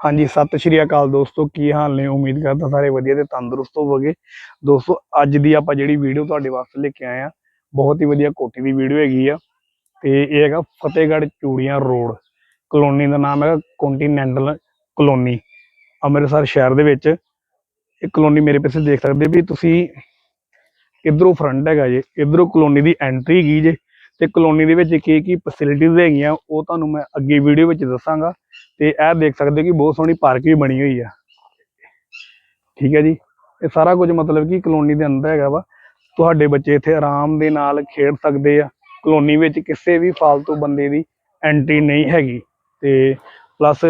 ਹਾਂਜੀ, ਸਤਿ ਸ਼੍ਰੀ ਅਕਾਲ ਦੋਸਤੋ, ਕੀ ਹਾਲ ਨੇ? ਉਮੀਦ ਕਰਦਾ ਸਾਰੇ ਵਧੀਆ ਤੇ ਤੰਦਰੁਸਤ ਹੋਵੋਗੇ। ਦੋਸਤੋ, ਅੱਜ ਦੀ ਆਪਾਂ ਜਿਹੜੀ ਵੀਡੀਓ ਤੁਹਾਡੇ ਵਾਸਤੇ ਲੈ ਕੇ ਆਏ ਆ ਬਹੁਤ ਹੀ ਵਧੀਆ ਕੋਠੀ ਦੀ ਵੀਡੀਓ ਹੈਗੀ ਆ ਤੇ ਇਹ ਹੈਗਾ ਫਤਿਹਗੜ੍ਹ ਚੂੜੀਆਂ ਰੋਡ। ਕਲੋਨੀ ਦਾ ਨਾਮ ਹੈਗਾ ਕੰਟੀਨੈਂਟਲ ਕਲੋਨੀ, ਅੰਮ੍ਰਿਤਸਰ ਸ਼ਹਿਰ ਦੇ ਵਿੱਚ। ਇਹ ਕਲੋਨੀ ਮੇਰੇ ਪਿੱਛੇ ਦੇਖ ਸਕਦੇ ਵੀ ਤੁਸੀਂ ਇਧਰੋਂ ਫਰੰਟ ਹੈਗਾ ਜੇ, ਇਧਰੋਂ ਕਲੋਨੀ ਦੀ ਐਂਟਰੀ ਹੈਗੀ ਜੇ ਤੇ ਕਲੋਨੀ ਦੇ ਵਿੱਚ ਕੀ ਕੀ ਫੈਸਿਲਿਟੀਜ਼ ਹੈਗੀਆਂ, ਉਹ ਤੁਹਾਨੂੰ ਮੈਂ ਅੱਗੇ ਵੀਡੀਓ ਵਿੱਚ ਦੱਸਾਂਗਾ। ਤੇ ਇਹ ਦੇਖ ਸਕਦੇ ਹੋ ਕਿ ਬਹੁਤ ਸੋਹਣੀ ਪਾਰਕ ਵੀ ਬਣੀ ਹੋਈ ਆ। ਠੀਕ ਹੈ ਜੀ? ਇਹ ਸਾਰਾ ਕੁਝ ਮਤਲਬ ਕਿ ਕਲੋਨੀ ਦੇ ਅੰਦਰ ਹੈਗਾ ਵਾ। ਤੁਹਾਡੇ ਬੱਚੇ ਇੱਥੇ ਆਰਾਮ ਦੇ ਨਾਲ ਖੇਡ ਸਕਦੇ ਆ। ਕਲੋਨੀ ਵਿੱਚ ਕਿਸੇ ਵੀ ਫਾਲਤੂ ਬੰਦੇ ਦੀ ਐਂਟਰੀ ਨਹੀਂ ਹੈਗੀ। ਤੇ ਪਲੱਸ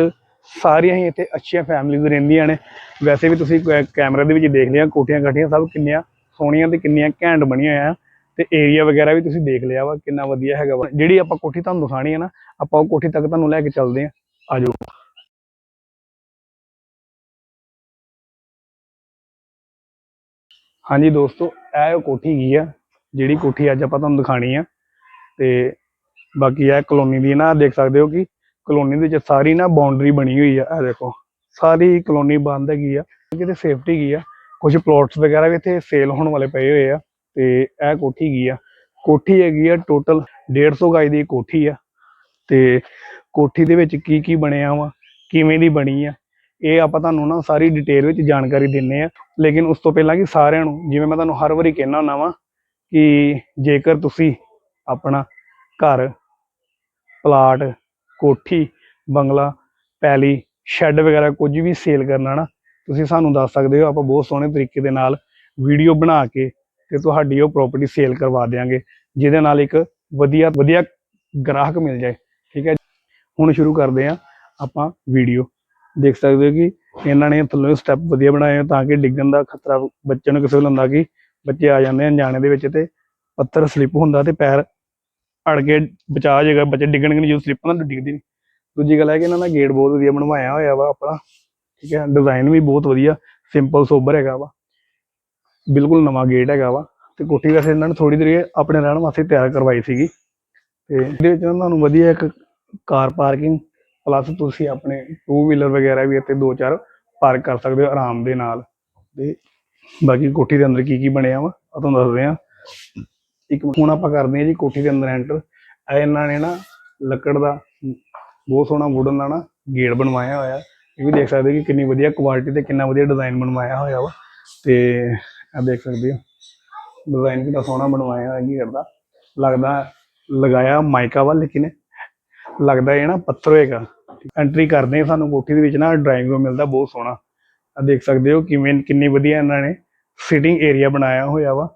ਸਾਰੀਆਂ ਹੀ ਇੱਥੇ ਅੱਛੀਆਂ ਫੈਮਿਲੀਜ਼ ਰਹਿੰਦੀਆਂ ਨੇ। ਵੈਸੇ ਵੀ ਤੁਸੀਂ ਕੈ- ਕੈਮਰੇ ਦੇ ਵਿੱਚ ਦੇਖ ਲਿਆ, ਕੋਠੀਆਂ ਕਾਠੀਆਂ ਸਭ ਕਿੰਨੀਆਂ ਸੋਹਣੀਆਂ ਤੇ ਕਿੰਨੀਆਂ ਘੈਂਟ ਬਣੀਆਂ ਹੋਈਆਂ। ਆ ਤੇ ਏਰੀਆ ਵਗੈਰਾ ਵੀ ਤੁਸੀਂ ਦੇਖ ਲਿਆ ਵਾ, ਕਿੰਨਾ ਵਧੀਆ ਹੈਗਾ ਵਾ। ਜਿਹੜੀ ਆਪਾਂ ਕੋਠੀ ਤੁਹਾਨੂੰ ਦਿਖਾਣੀ ਹੈ ਨਾ, ਆਪਾਂ ਉਹ ਕੋਠੀ ਤੱਕ ਤੁਹਾਨੂੰ ਲੈ ਕੇ ਚੱਲਦੇ ਆ। ਆਜੋ ਹਾਂਜੀ ਦੋਸਤੋ, ਇਹ ਉਹ ਕੋਠੀ ਹੈਗੀ ਆ? ਜਿਹੜੀ ਕੋਠੀ ਅੱਜ ਆਪਾਂ ਤੁਹਾਨੂੰ ਦਿਖਾਣੀ ਆ। ਤੇ ਬਾਕੀ ਇਹ ਕਲੋਨੀ ਦੀ ਨਾ, ਦੇਖ ਸਕਦੇ ਹੋ ਕਿ ਕਲੋਨੀ ਦੇ ਵਿੱਚ ਸਾਰੀ ਨਾ ਬਾਉਂਡਰੀ ਬਣੀ ਹੋਈ ਆ। ਇਹ ਦੇਖੋ, ਸਾਰੀ ਕਲੋਨੀ ਬੰਦ ਹੈਗੀ ਆ। ਕਿਤੇ ਸੇਫਟੀ ਹੈਗੀ ਆ? ਕੁਝ ਪਲੋਟਸ ਵਗੈਰਾ ਵੀ ਇੱਥੇ ਸੇਲ ਹੋਣ ਵਾਲੇ ਪਏ ਹੋਏ ਆ। ਤੇ ਇਹ ਕੋਠੀ ਹੈਗੀ ਆ? ਕੋਠੀ ਹੈਗੀ ਆ ਟੋਟਲ 150 ਗਜ ਦੀ ਕੋਠੀ ਆ। ਤੇ ਕੋਠੀ ਦੇ ਵਿੱਚ ਕੀ ਕੀ ਬਣਿਆ ਵਾ, ਕਿਵੇਂ ਦੀ ਬਣੀ ਆ, ਇਹ ਆਪਾਂ ਤੁਹਾਨੂੰ ਨਾ ਸਾਰੀ ਡਿਟੇਲ ਵਿੱਚ ਜਾਣਕਾਰੀ ਦਿੰਨੇ ਆ। ਲੇਕਿਨ ਉਸ ਤੋਂ ਪਹਿਲਾਂ ਕਿ ਸਾਰਿਆਂ ਨੂੰ, ਜਿਵੇਂ ਮੈਂ ਤੁਹਾਨੂੰ ਹਰ ਵਾਰੀ ਕਹਿਣਾ ਹੁੰਦਾ ਵਾਂ ਕਿ ਜੇਕਰ ਤੁਸੀਂ ਆਪਣਾ ਘਰ ਪਲਾਟ ਕੋਠੀ, ਬੰਗਲਾ, ਪੈਲੀ ਸ਼ੈੱਡ ਵਗੈਰਾ ਕੁਝ ਵੀ ਸੇਲ ਕਰਨਾ ਨਾ, ਤੁਸੀਂ ਸਾਨੂੰ ਦੱਸ ਸਕਦੇ ਹੋ, ਆਪਾਂ ਬਹੁਤ ਸੋਹਣੇ ਤਰੀਕੇ ਦੇ ਨਾਲ ਵੀਡੀਓ ਬਣਾ ਕੇ ਤੇ ਤੁਹਾਡੀ ਉਹ ਪ੍ਰਾਪਰਟੀ ਸੇਲ ਕਰਵਾ ਦੇਵਾਂਗੇ ਜਿਹਦੇ ਨਾਲ ਇੱਕ ਵਧੀਆ ਵਧੀਆ ਗ੍ਰਾਹਕ ਮਿਲ ਜਾਏ। ਠੀਕ ਹੈ ਹੁਣ ਸ਼ੁਰੂ ਕਰਦੇ ਆ ਆਪਾਂ ਵੀਡੀਓ ਦੇਖ ਸਕਦੇ ਹੋ ਕਿ ਇਹਨਾਂ ਨੇ ਥੱਲੋਂ ਸਟੈਪ ਵਧੀਆ ਬਣਾਏ ਤਾਂ ਕਿ ਡਿੱਗਣ ਦਾ ਖਤਰਾ ਬੱਚੇ ਨੂੰ ਕਿਸੇ ਵੇਲੇ ਹੁੰਦਾ ਕਿ ਬੱਚੇ ਆ ਜਾਂਦੇ ਆ ਅਣਜਾਣੇ ਦੇ ਵਿੱਚ ਤੇ ਪੱਥਰ ਸਲਿੱਪ ਹੁੰਦਾ ਤੇ ਪੈਰ ਅੜ ਕੇ ਬਚਾ ਜਾਏਗਾ। ਬੱਚੇ ਡਿੱਗਣਗੇ ਨਹੀਂ ਜਦੋਂ ਸਲਿੱਪ ਹੁੰਦਾ ਡਿੱਗਦੀ ਨਹੀਂ। ਦੂਜੀ ਗੱਲ ਹੈ ਕਿ ਇਹਨਾਂ ਦਾ ਗੇਟ ਬਹੁਤ ਵਧੀਆ ਬਣਵਾਇਆ ਹੋਇਆ ਵਾ ਆਪਣਾ। ਠੀਕ ਹੈ ਡਿਜ਼ਾਈਨ ਵੀ ਬਹੁਤ ਵਧੀਆ ਸਿੰਪਲ ਸੋਬਰ ਹੈਗਾ ਵਾ। ਬਿਲਕੁਲ ਨਵਾਂ ਗੇਟ ਹੈਗਾ ਵਾ ਤੇ ਕੋਠੀ ਵੈਸੇ ਇਹਨਾਂ ਨੇ ਥੋੜੀ ਦੇਰ ਆਪਣੇ ਰਹਿਣ ਵਾਸਤੇ ਤਿਆਰ ਕਰਵਾਈ ਸੀਗੀ। ਤੇ ਇਹਦੇ ਵਿੱਚ ਤੁਹਾਨੂੰ ਵਧੀਆ ਇੱਕ ਕਾਰ ਪਾਰਕਿੰਗ ਪਲੱਸ ਤੁਸੀਂ ਆਪਣੇ ਟੂ ਵੀਲਰ ਵਗੈਰਾ ਵੀ ਇੱਥੇ ਦੋ ਚਾਰ ਪਾਰਕ ਕਰ ਸਕਦੇ ਹੋ ਆਰਾਮ ਦੇ ਨਾਲ। ਤੇ ਬਾਕੀ ਕੋਠੀ ਦੇ ਅੰਦਰ ਕੀ ਕੀ ਬਣਿਆ ਵਾ ਉਹ ਤੁਹਾਨੂੰ ਦੱਸਦੇ ਆ ਇੱਕ ਹੁਣ ਆਪਾਂ ਕਰਦੇ ਆ ਜੀ ਕੋਠੀ ਦੇ ਅੰਦਰ ਐਂਟਰ ਇਹਨਾਂ ਨੇ ਨਾ ਲੱਕੜ ਦਾ ਬਹੁਤ ਸੋਹਣਾ ਵੁਡਨ ਦਾ ਨਾ ਗੇਟ ਬਣਵਾਇਆ ਹੋਇਆ। ਇਹ ਵੀ ਦੇਖ ਸਕਦੇ ਕਿ ਕਿੰਨੀ ਵਧੀਆ ਕੁਆਲਿਟੀ ਤੇ ਕਿੰਨਾ ਵਧੀਆ ਡਿਜ਼ਾਈਨ ਬਣਵਾਇਆ ਹੋਇਆ ਵਾ। ਤੇ ਇਹ ਦੇਖ ਸਕਦੇ ਹੋ ਡਿਜ਼ਾਈਨ ਕਿੰਨਾ ਸੋਹਣਾ ਬਣਵਾਇਆ ਹੋਇਆ ਕੀ ਕਰਦਾ ਲੱਗਦਾ ਲਗਾਇਆ ਮਾਈਕਾ ਵਾ ਲੇਕਿਨ ਲੱਗਦਾ ਹੈ ਨਾ ਪੱਥਰ ਹੋਏਗਾ। ਐਂਟਰੀ ਕਰਦੇ ਸਾਨੂੰ ਕੋਠੀ ਦੇ ਵਿੱਚ ਨਾ ਡਰਾਇੰਗ ਰੂਮ ਮਿਲਦਾ, ਬਹੁਤ ਸੋਹਣਾ। ਆ ਦੇਖ ਸਕਦੇ ਹੋ ਕਿਵੇਂ, ਕਿੰਨੀ ਵਧੀਆ ਇਹਨਾਂ ਨੇ ਸਿਟਿੰਗ ਏਰੀਆ ਬਣਾਇਆ ਹੋਇਆ ਵਾ।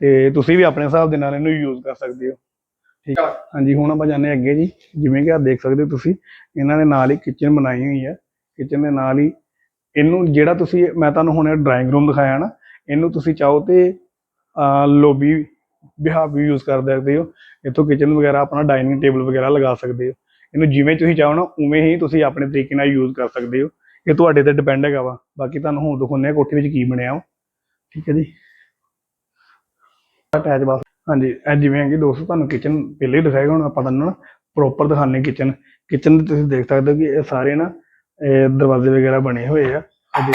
ਤੇ ਤੁਸੀਂ ਵੀ ਆਪਣੇ ਹਿਸਾਬ ਦੇ ਨਾਲ ਇਹਨੂੰ ਯੂਜ਼ ਕਰ ਸਕਦੇ ਹੋ। ਠੀਕ ਆ? ਹਾਂਜੀ, ਹੁਣ ਆਪਾਂ ਜਾਂਦੇ ਹਾਂ ਅੱਗੇ ਜੀ। ਜਿਵੇਂ ਕਿ ਆ ਦੇਖ ਸਕਦੇ ਹੋ ਤੁਸੀਂ, ਇਹਨਾਂ ਦੇ ਨਾਲ ਹੀ ਕਿਚਨ ਬਣਾਈ ਹੋਈ ਹੈ ਕਿਚਨ ਦੇ ਨਾਲ ਹੀ ਇਹਨੂੰ ਜਿਹੜਾ ਤੁਸੀਂ, ਮੈਂ ਤੁਹਾਨੂੰ ਹੁਣ ਡਰਾਇੰਗ ਰੂਮ ਦਿਖਾਇਆ ਨਾ, ਇਹਨੂੰ ਤੁਸੀਂ ਚਾਹੋ ਤੇ ਲੋਬੀ ਬਿਹਾਰ ਵੀ ਯੂਜ਼ ਕਰ ਸਕਦੇ ਹੋ। ਇੱਥੋਂ ਕਿਚਨ ਵਗੈਰਾ ਆਪਣਾ ਡਾਈਨਿੰਗ ਟੇਬਲ ਵਗੈਰਾ ਲਗਾ ਸਕਦੇ ਹੋ। ਇਹਨੂੰ ਜਿਵੇਂ ਤੁਸੀਂ ਚਾਹੋ ਨਾ, ਉਵੇਂ ਹੀ ਤੁਸੀਂ ਆਪਣੇ ਤਰੀਕੇ ਨਾਲ ਯੂਜ਼ ਕਰ ਸਕਦੇ ਹੋ। ਇਹ ਤੁਹਾਡੇ ਤੇ ਡਿਪੈਂਡ ਹੈਗਾ ਵਾ। ਬਾਕੀ ਤੁਹਾਨੂੰ ਹੁਣ ਦਿਖਾਉਂਦੇ ਆ ਕੋਠੀ ਵਿੱਚ ਕੀ ਬਣਿਆ ਵਾ। ਠੀਕ ਹੈ ਜੀ। ਅਟੈਚ ਬਾਥ ਹਾਂਜੀ, ਇਹ ਜਿਵੇਂ ਕਿ ਦੋਸਤੋ, ਤੁਹਾਨੂੰ ਕਿਚਨ ਪਹਿਲੇ ਹੀ ਦਿਖਾਏਗਾ ਹੁਣ ਆਪਾਂ ਤੁਹਾਨੂੰ ਨਾ। ਪ੍ਰੋਪਰ ਦਿਖਾਣੇ ਕਿਚਨ ਕਿਚਨ ਤੁਸੀਂ ਦੇਖ ਸਕਦੇ ਹੋ ਕਿ ਇਹ ਸਾਰੇ ਨਾ, ਇਹ ਦਰਵਾਜ਼ੇ ਵਗੈਰਾ ਬਣੇ ਹੋਏ ਆ। ਇਹਦੇ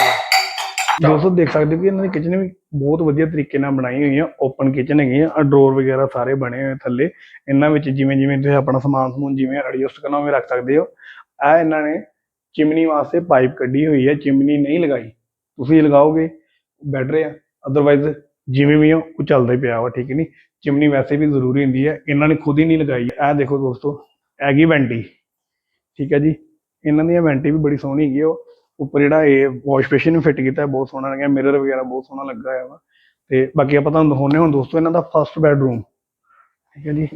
ਦੋਸਤੋ ਦੇਖ ਸਕਦੇ ਹੋ ਕਿ ਇਹਨਾਂ ਦੀ ਕਿਚਨ ਵੀ ਬਹੁਤ ਵਧੀਆ ਤਰੀਕੇ ਨਾਲ ਬਣਾਈ ਹੋਈ ਆ ਓਪਨ ਕਿਚਨ ਹੈਗੀ ਆ ਡਰੋਰ ਵਗੈਰਾ ਸਾਰੇ ਬਣੇ ਹੋਏ ਥੱਲੇ। ਇਹਨਾਂ ਵਿੱਚ ਜਿਵੇਂ ਜਿਵੇਂ ਤੁਸੀਂ ਆਪਣਾ ਸਮਾਨ ਸਮੂਨ ਜਿਵੇਂ ਐਡਜਸਟ ਕਰਨਾ ਹੋਵੇ ਰੱਖ ਸਕਦੇ ਹੋ। ਇਹ ਇਹਨਾਂ ਨੇ ਚਿਮਨੀ ਵਾਸਤੇ ਪਾਈਪ ਕੱਢੀ ਹੋਈ ਹੈ ਚਿਮਨੀ ਨਹੀਂ ਲਗਾਈ। ਤੁਸੀਂ ਲਗਾਓਗੇ ਬੈਟਰ ਆ। ਅਦਰਵਾਈਜ਼ ਜਿਵੇਂ ਵੀ ਆ, ਉਹ ਚੱਲਦਾ ਹੀ ਪਿਆ ਵਾ, ਠੀਕ ਨਹੀਂ ਚਿਮਨੀ ਵੈਸੇ ਵੀ ਜ਼ਰੂਰੀ ਹੁੰਦੀ ਹੈ ਇਹਨਾਂ ਨੇ ਖੁਦ ਹੀ ਨਹੀਂ ਲਗਾਈ। ਇਹ ਦੇਖੋ ਦੋਸਤੋ, ਹੈਗੀ ਵੈਂਟੀ ਠੀਕ ਹੈ ਜੀ? ਇਹਨਾਂ ਦੀ ਵੈਂਟੀ ਵੀ ਬੜੀ ਸੋਹਣੀ ਹੈਗੀ ਆ, ਉਹ ਉੱਪਰ ਜਿਹੜਾ ਇਹ ਵਾਸ਼ ਬੇਸਿਨ ਵੀ ਫਿੱਟ ਕੀਤਾ, ਬਹੁਤ ਸੋਹਣਾ ਲੱਗਿਆ, ਮਿਰਰ ਵਗੈਰਾ ਬਹੁਤ ਸੋਹਣਾ ਲੱਗਾ ਹੋਇਆ ਵਾ। ਤੇ ਬਾਕੀ ਆਪਾਂ ਤੁਹਾਨੂੰ ਦਿਖਾਉਂਦੇ ਹੁਣ ਦੋਸਤੋ ਇਹਨਾਂ ਦਾ ਫਰਸਟ ਬੈਡਰੂਮ ਠੀਕ ਹੈ ਜੀ?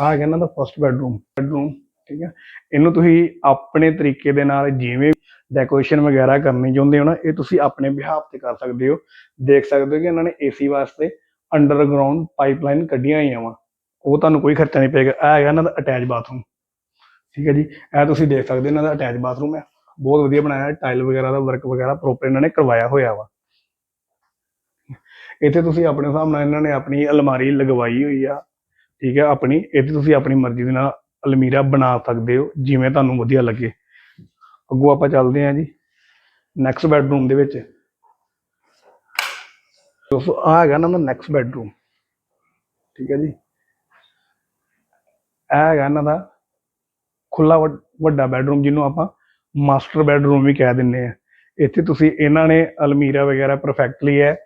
ਆਹ ਹੈਗਾ ਇਹਨਾਂ ਦਾ ਫਰਸਟ ਬੈਡਰੂਮ ਬੈਡਰੂਮ ਠੀਕ ਹੈ? ਇਹਨੂੰ ਤੁਸੀਂ ਆਪਣੇ ਤਰੀਕੇ ਦੇ ਨਾਲ ਜਿਵੇਂ ਡੈਕੋਰੇਸ਼ਨ ਵਗੈਰਾ ਕਰਨੀ ਚਾਹੁੰਦੇ ਹੋ ਨਾ, ਇਹ ਤੁਸੀਂ ਆਪਣੇ ਬਿਹਾਫ ਤੇ ਕਰ ਸਕਦੇ ਹੋ। ਦੇਖ ਸਕਦੇ ਹੋ ਕਿ ਇਹਨਾਂ ਨੇ ਏਸੀ ਵਾਸਤੇ ਅੰਡਰਗਰਾਉਂਡ ਪਾਈਪਲਾਈਨ ਕੱਢੀਆਂ ਹੋਈਆਂ ਵਾ। ਉਹ ਤੁਹਾਨੂੰ ਕੋਈ ਖਰਚਾ ਨਹੀਂ ਪਏਗਾ। ਇਹ ਹੈਗਾ ਇਹਨਾਂ ਦਾ ਅਟੈਚ ਬਾਥਰੂਮ ਠੀਕ ਹੈ ਜੀ? ਇਹ ਤੁਸੀਂ ਦੇਖ ਸਕਦੇ ਹੋ ਇਹਨਾਂ ਦਾ ਅਟੈਚ ਬਾਥਰੂਮ ਹੈ। ਬਹੁਤ ਵਧੀਆ ਬਣਾਇਆ ਹੈ ਟਾਈਲ ਵਗੈਰਾ ਦਾ ਵਰਕ ਵਗੈਰਾ ਪ੍ਰੋਪਰ ਇਹਨਾਂ ਨੇ ਕਰਵਾਇਆ ਹੋਇਆ ਵਾ। ਇੱਥੇ ਤੁਸੀਂ ਆਪਣੇ ਹਿਸਾਬ ਨਾਲ ਇਹਨਾਂ ਨੇ ਆਪਣੀ ਅਲਮਾਰੀ ਲਗਵਾਈ ਹੋਈ ਆ, ਠੀਕ ਹੈ, ਆਪਣੀ, ਇੱਥੇ ਤੁਸੀਂ ਆਪਣੀ ਮਰਜ਼ੀ ਦੇ ਨਾਲ ਅਲਮੀਰਾ ਬਣਾ ਸਕਦੇ ਹੋ, ਜਿਵੇਂ ਤੁਹਾਨੂੰ ਵਧੀਆ ਲੱਗੇ। ਅੱਗੋਂ ਆਪਾਂ ਚੱਲਦੇ ਹਾਂ ਜੀ ਨੈਕਸਟ ਬੈਡਰੂਮ ਦੇ ਵਿੱਚ। ਦੋਸਤੋ ਆ ਹੈਗਾ ਨਾ ਦਾ ਨੈਕਸਟ ਬੈਡਰੂਮ ਠੀਕ ਹੈ ਜੀ। ਇਹ ਹੈਗਾ ਇਹਨਾਂ ਦਾ ਖੁੱਲਾ ਵੱਡਾ ਬੈਡਰੂਮ ਜਿਹਨੂੰ ਆਪਾਂ ਮਾਸਟਰ ਬੈਡਰੂਮ ਵੀ ਕਹਿ ਦਿੰਦੇ ਆ। ਇੱਥੇ ਤੁਸੀਂ ਇਹਨਾਂ ਨੇ ਅਲਮੀਰਾ ਵਗੈਰਾ ਪਰਫੈਕਟਲੀ ਹੈ,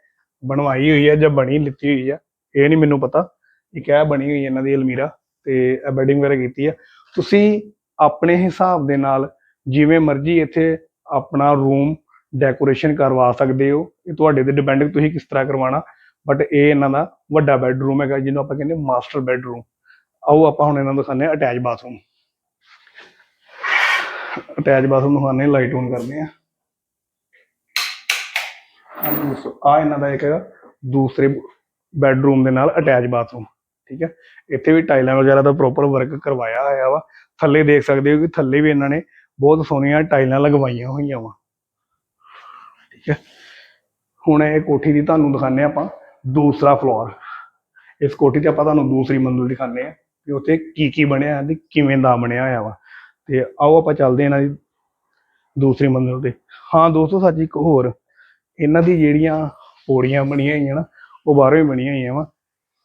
ਬਣਵਾਈ ਹੋਈ ਹੈ ਜਾਂ ਬਣੀ ਲਿੱਤੀ ਹੋਈ ਹੈ, ਇਹ ਨਹੀਂ ਮੈਨੂੰ ਪਤਾ। ਇੱਕ ਇਹ ਬਣੀ ਹੋਈ ਇਹਨਾਂ ਦੀ ਅਲਮੀਰਾ ਤੇ ਬੈਡਿੰਗ ਵਗੈਰਾ ਕੀਤੀ ਹੈ। ਤੁਸੀਂ ਆਪਣੇ ਹਿਸਾਬ ਦੇ ਨਾਲ ਜਿਵੇਂ ਮਰਜ਼ੀ ਇੱਥੇ ਆਪਣਾ ਰੂਮ ਡੈਕੋਰੇਸ਼ਨ ਕਰਵਾ ਸਕਦੇ ਹੋ। ਇਹ ਤੁਹਾਡੇ ਤੇ ਡਿਪੈਂਡ ਤੁਸੀਂ ਕਿਸ ਤਰ੍ਹਾਂ ਕਰਵਾਉਣਾ। ਬਟ ਇਹ ਇਹਨਾਂ ਦਾ ਵੱਡਾ ਬੈਡਰੂਮ ਹੈਗਾ, ਜਿਹਨੂੰ ਆਪਾਂ ਕਹਿੰਦੇ ਮਾਸਟਰ ਬੈਡਰੂਮ ਆਓ ਆਪਾਂ ਹੁਣ ਇਹਨਾਂ ਨੂੰ ਦਿਖਾਉਂਦੇ ਹਾਂ ਅਟੈਚ ਬਾਥਰੂਮ ਅਟੈਚ ਬਾਥਰੂਮ ਦਿਖਾਉਂਦੇ ਹਾਂ ਲਾਈਟ ਔਨ ਕਰਦੇ ਆ। ਆ ਇਹਨਾਂ ਦਾ ਇੱਕ ਹੈਗਾ ਦੂਸਰੇ ਬੈਡਰੂਮ ਦੇ ਨਾਲ ਅਟੈਚ ਬਾਥਰੂਮ ਠੀਕ ਹੈ? ਇੱਥੇ ਵੀ ਟਾਈਲਾਂ ਵਗੈਰਾ ਦਾ ਪ੍ਰੋਪਰ ਵਰਕ ਕਰਵਾਇਆ ਹੋਇਆ ਵਾ। ਥੱਲੇ ਦੇਖ ਸਕਦੇ ਹੋ ਕਿ ਥੱਲੇ ਵੀ ਇਹਨਾਂ ਨੇ ਬਹੁਤ ਸੋਹਣੀਆਂ ਟਾਈਲਾਂ ਲਗਵਾਈਆਂ ਹੋਈਆਂ ਵਾ। ਠੀਕ ਹੈ? ਹੁਣ ਇਹ ਕੋਠੀ ਦੀ ਤੁਹਾਨੂੰ ਦਿਖਾਉਂਦੇ ਹਾਂ ਆਪਾਂ ਦੂਸਰਾ ਫਲੋਰ ਇਸ ਕੋਠੀ ਤੇ ਆਪਾਂ ਤੁਹਾਨੂੰ ਦੂਸਰੀ ਮੰਜ਼ਿਲ ਦਿਖਾਉਂਦੇ ਆ ਕਿ ਉੱਥੇ ਕੀ ਕੀ ਬਣਿਆ ਹੈ ਤੇ ਕਿਵੇਂ ਦਾ ਬਣਿਆ ਹੋਇਆ ਵਾ। ਤੇ ਆਓ ਆਪਾਂ ਚੱਲਦੇ ਇਹਨਾਂ ਦੀ ਦੂਸਰੀ ਮੰਜ਼ਿਲ ਤੇ। ਹਾਂ ਦੋਸਤੋ, ਸੱਚ ਇੱਕ ਹੋਰ, ਇਹਨਾਂ ਦੀ ਜਿਹੜੀਆਂ ਪੌੜੀਆਂ ਬਣੀਆਂ ਹੋਈਆਂ ਨਾ, ਉਹ ਬਾਹਰੋਂ ਹੀ ਬਣੀਆਂ ਹੋਈਆਂ ਵਾ।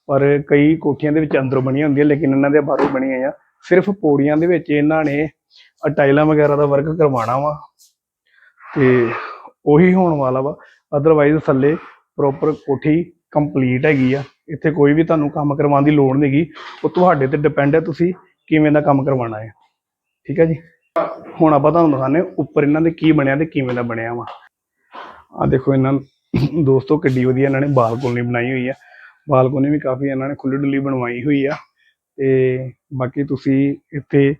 ਪਰ ਕਈ ਕੋਠੀਆਂ ਦੇ ਵਿੱਚ ਅੰਦਰੋਂ ਬਣੀਆਂ ਹੁੰਦੀਆਂ, ਲੇਕਿਨ ਇਹਨਾਂ ਦੇ ਬਾਹਰੋਂ ਹੀ ਬਣੀਆਂ ਹੋਈਆਂ। ਸਿਰਫ ਪੌੜੀਆਂ ਦੇ ਵਿੱਚ ਇਹਨਾਂ ਨੇ ਆਹ ਟਾਈਲਾਂ ਵਗੈਰਾ ਦਾ ਵਰਕ ਕਰਵਾਉਣਾ ਵਾ। ਤੇ ਉਹੀ ਹੋਣ ਵਾਲਾ ਵਾ। ਅਦਰਵਾਈਜ਼ ਥੱਲੇ ਪ੍ਰੋਪਰ ਕੋਠੀ ਕੰਪਲੀਟ ਹੈਗੀ ਆ। ਇੱਥੇ ਕੋਈ ਵੀ ਤੁਹਾਨੂੰ ਕੰਮ ਕਰਵਾਉਣ ਦੀ ਲੋੜ ਨਹੀਂਗੀ ਉਹ ਤੁਹਾਡੇ ਤੇ ਡਿਪੈਂਡ ਹੈ ਤੁਸੀਂ ਕਿਵੇਂ ਦਾ ਕੰਮ ਕਰਵਾਉਣਾ ਹੈ। ਠੀਕ ਹੈ ਜੀ। ਹੁਣ ਆਪਾਂ ਤੁਹਾਨੂੰ ਦਿਖਾਉਂਦੇ ਉੱਪਰ ਇਹਨਾਂ ਦੇ ਕੀ ਬਣਿਆ ਤੇ ਕਿਵੇਂ ਦਾ ਬਣਿਆ ਵਾ। ਆ ਦੇਖੋ ਇਹਨਾਂ ਦੋਸਤੋ ਕਿੱਡੀ ਵਧੀਆ ਇਹਨਾਂ ਨੇ ਬਾਲਕੋਨੀ ਬਣਾਈ ਹੋਈ ਆ। ਬਾਲਕੋਨੀ ਵੀ ਕਾਫੀ ਇਹਨਾਂ ਨੇ ਖੁੱਲੀ ਡੁੱਲੀ ਬਣਵਾਈ ਹੋਈ ਆ। ਤੇ ਬਾਕੀ ਤੁਸੀਂ ਇੱਥੇ